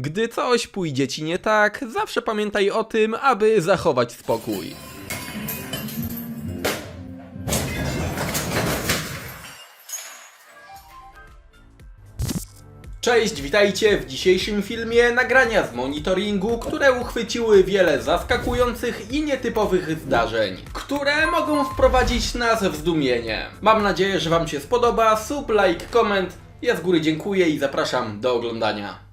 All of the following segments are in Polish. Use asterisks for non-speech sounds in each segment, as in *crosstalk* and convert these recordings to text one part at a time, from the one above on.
Gdy coś pójdzie ci nie tak, zawsze pamiętaj o tym, aby zachować spokój. Cześć, witajcie w dzisiejszym filmie nagrania z monitoringu, które uchwyciły wiele zaskakujących i nietypowych zdarzeń, które mogą wprowadzić nas w zdumienie. Mam nadzieję, że Wam się spodoba. Sub, like, koment. Ja z góry dziękuję i zapraszam do oglądania.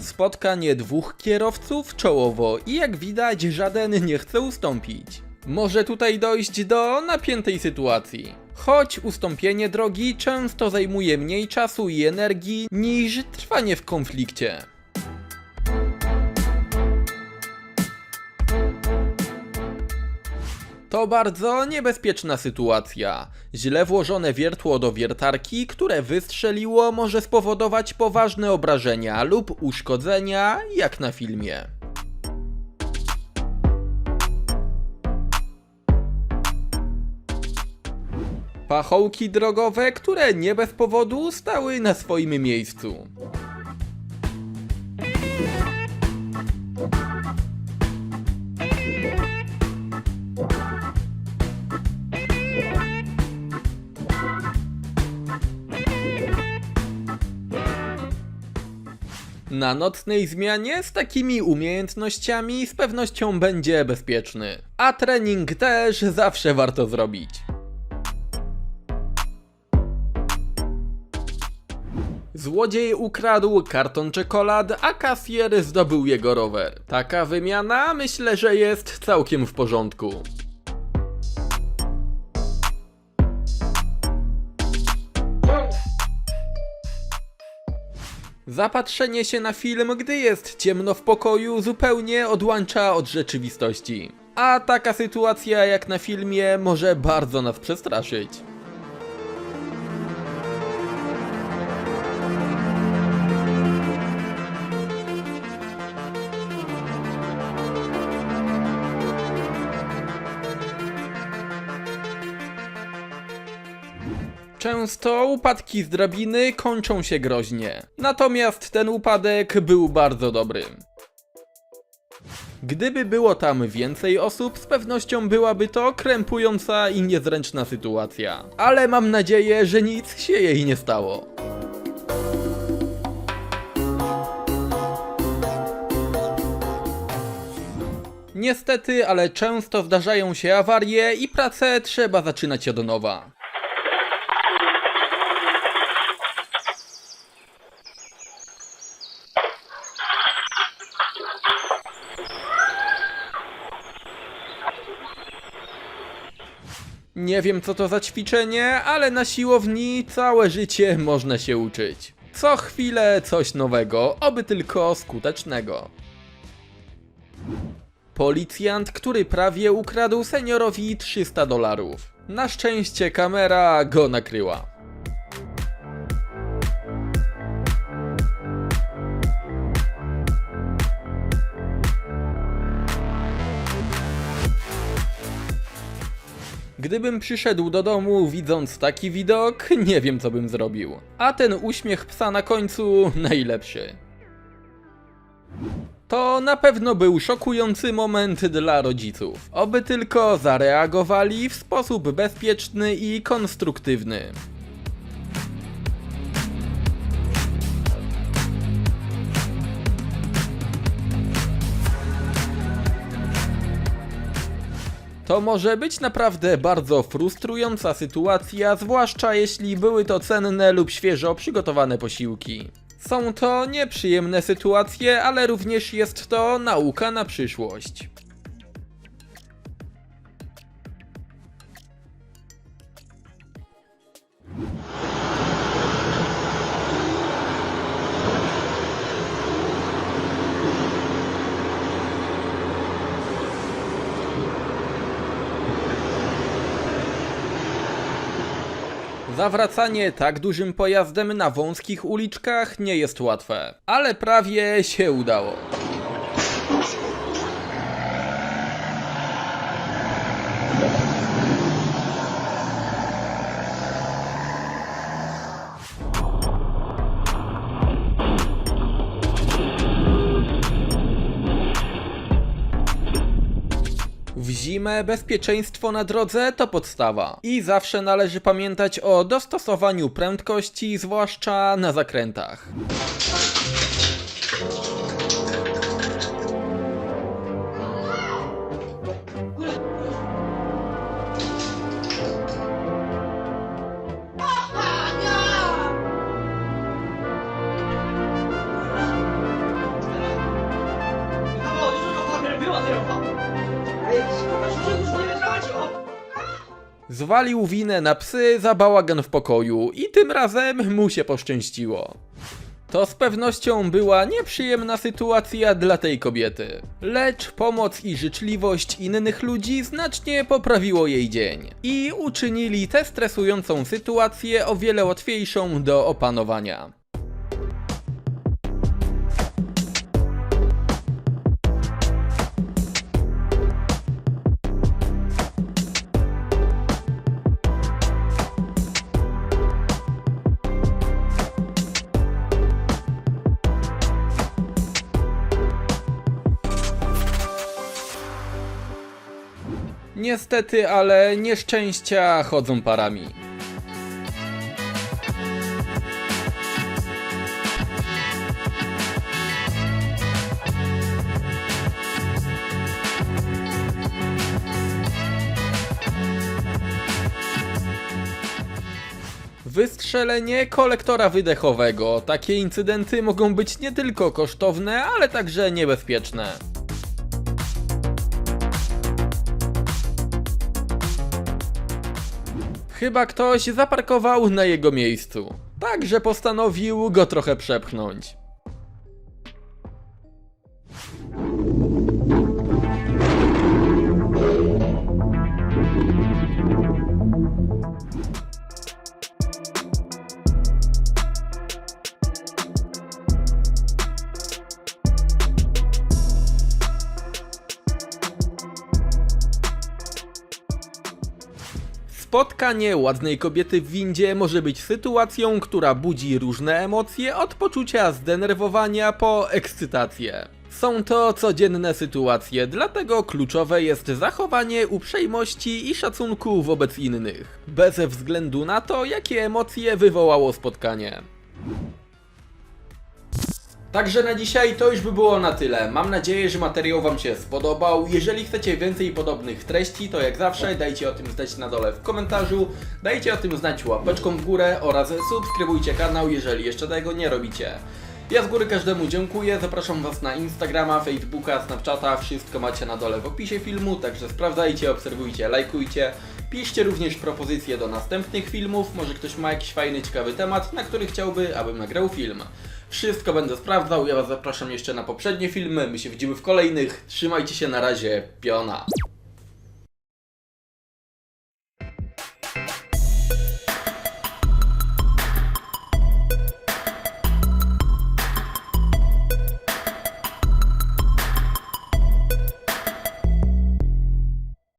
Spotkanie dwóch kierowców czołowo i jak widać żaden nie chce ustąpić. Może tutaj dojść do napiętej sytuacji. Choć ustąpienie drogi często zajmuje mniej czasu i energii niż trwanie w konflikcie. To bardzo niebezpieczna sytuacja. Źle włożone wiertło do wiertarki, które wystrzeliło, może spowodować poważne obrażenia lub uszkodzenia, jak na filmie. Pachołki drogowe, które nie bez powodu stały na swoim miejscu. Na nocnej zmianie z takimi umiejętnościami z pewnością będzie bezpieczny. A trening też zawsze warto zrobić. Złodziej ukradł karton czekolad, a kasjer zdobył jego rower. Taka wymiana myślę, że jest całkiem w porządku. Zapatrzenie się na film, gdy jest ciemno w pokoju, zupełnie odłącza od rzeczywistości. A taka sytuacja jak na filmie może bardzo nas przestraszyć. Często upadki z drabiny kończą się groźnie. Natomiast ten upadek był bardzo dobry. Gdyby było tam więcej osób, z pewnością byłaby to krępująca i niezręczna sytuacja. Ale mam nadzieję, że nic się jej nie stało. Niestety, ale często zdarzają się awarie i pracę trzeba zaczynać od nowa. Nie wiem co to za ćwiczenie, ale na siłowni całe życie można się uczyć. Co chwilę coś nowego, oby tylko skutecznego. Policjant, który prawie ukradł seniorowi 300 dolarów. Na szczęście kamera go nakryła. Gdybym przyszedł do domu widząc taki widok, nie wiem co bym zrobił. A ten uśmiech psa na końcu *laughs* najlepszy. To na pewno był szokujący moment dla rodziców. Oby tylko zareagowali w sposób bezpieczny i konstruktywny. To może być naprawdę bardzo frustrująca sytuacja, zwłaszcza jeśli były to cenne lub świeżo przygotowane posiłki. Są to nieprzyjemne sytuacje, ale również jest to nauka na przyszłość. Zawracanie tak dużym pojazdem na wąskich uliczkach nie jest łatwe, ale prawie się udało. Zimę bezpieczeństwo na drodze to podstawa. I zawsze należy pamiętać o dostosowaniu prędkości, zwłaszcza na zakrętach. Zwalił winę na psy za bałagan w pokoju i tym razem mu się poszczęściło. To z pewnością była nieprzyjemna sytuacja dla tej kobiety. Lecz pomoc i życzliwość innych ludzi znacznie poprawiło jej dzień i uczynili tę stresującą sytuację o wiele łatwiejszą do opanowania. Niestety, ale nieszczęścia chodzą parami. Wystrzelenie kolektora wydechowego. Takie incydenty mogą być nie tylko kosztowne, ale także niebezpieczne. Chyba ktoś zaparkował na jego miejscu. Także postanowił go trochę przepchnąć. Spotkanie ładnej kobiety w windzie może być sytuacją, która budzi różne emocje od poczucia zdenerwowania po ekscytację. Są to codzienne sytuacje, dlatego kluczowe jest zachowanie uprzejmości i szacunku wobec innych, bez względu na to, jakie emocje wywołało spotkanie. Także na dzisiaj to już by było na tyle. Mam nadzieję, że materiał Wam się spodobał. Jeżeli chcecie więcej podobnych treści, to jak zawsze dajcie o tym znać na dole w komentarzu. Dajcie o tym znać łapeczką w górę oraz subskrybujcie kanał, jeżeli jeszcze tego nie robicie. Ja z góry każdemu dziękuję, zapraszam Was na Instagrama, Facebooka, Snapchata, wszystko macie na dole w opisie filmu, także sprawdzajcie, obserwujcie, lajkujcie. Piszcie również propozycje do następnych filmów, może ktoś ma jakiś fajny, ciekawy temat, na który chciałby, abym nagrał film. Wszystko będę sprawdzał, ja Was zapraszam jeszcze na poprzednie filmy, my się widzimy w kolejnych, trzymajcie się na razie, piona.